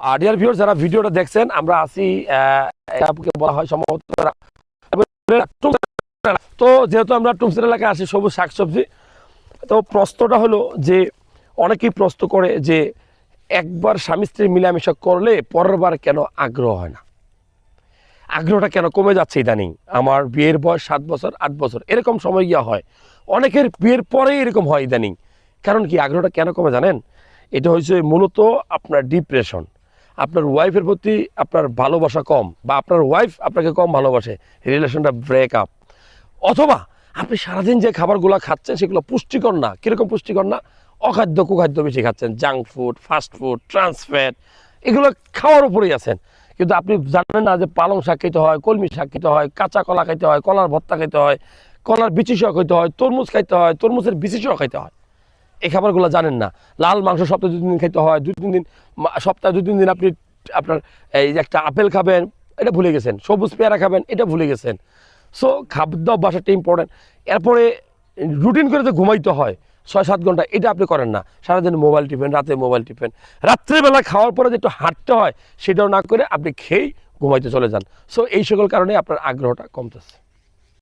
আর dear viewer যারা ভিডিওটা দেখছেন আমরা আহ, বলা হয় সম্ভবত তো যেহেতু আমরা টুমসের এলাকায় আসি সবুজ শাকসবজি তো প্রশ্নটা হলো যে অনেকেই প্রশ্ন করে যে একবার স্বামী স্ত্রী মিলামেশা করলে পরের বার কেন আগ্রহ হয় না? আগ্রহটা কেন কমে যাচ্ছে ইদানিং? আমার বিয়ের বয়স সাত বছর আট বছর এরকম সময় গিয়া হয়। অনেকের বিয়ের পরেই এরকম হয় ইদানিং। কারণ কি আগ্রহটা কেন কমে জানেন? এটা হচ্ছে মূলত আপনার ডিপ্রেশন আপনার ওয়াইফের প্রতি আপনার ভালোবাসা কম বা আপনার ওয়াইফ আপনাকে কম ভালোবাসে রিলেশনটা ব্রেক আপ অথবা আপনি সারাদিন যে খাবারগুলো খাচ্ছেন সেগুলো পুষ্টিকর না। কীরকম পুষ্টিকর না? অখাদ্য, কুখাদ্য বেশি খাচ্ছেন। Junk food fast food trans fat এগুলো খাওয়ার উপরেই আছেন। কিন্তু আপনি জানেন না যে পালং শাক খেতে হয়, কলমি শাক খেতে হয়, কাঁচা কলা খাইতে হয়, কলার ভর্তা খেতে হয়, কলার বিচি খেতে হয়, তরমুজ খাইতে হয়, তরমুজের বিচি খাইতে হয়। এই খাবারগুলো জানেন না। লাল মাংস সপ্তাহে দুই তিন দিন খেতে হয় দু তিন দিন সপ্তাহে দু তিন দিন আপনি আপনার এই একটা আপেল খাবেন, এটা ভুলে গেছেন। সবুজ পেয়ারা খাবেন, এটা ভুলে গেছেন। সো খাদ্য অভ্যাসটা ইম্পর্টেন্ট এরপরে রুটিন করে তো ঘুমাইতে হয়, ছয় সাত ঘণ্টা, এটা আপনি করেন না। সারাদিন মোবাইল টিপেন, রাতে মোবাইল টিপেন। রাত্রেবেলা খাওয়ার পরে যে একটু হাঁটতে হয়, সেটাও না করে আপনি খেয়েই ঘুমাইতে চলে যান। সো এই সকল কারণে আপনার আগ্রহটা কমতেছে।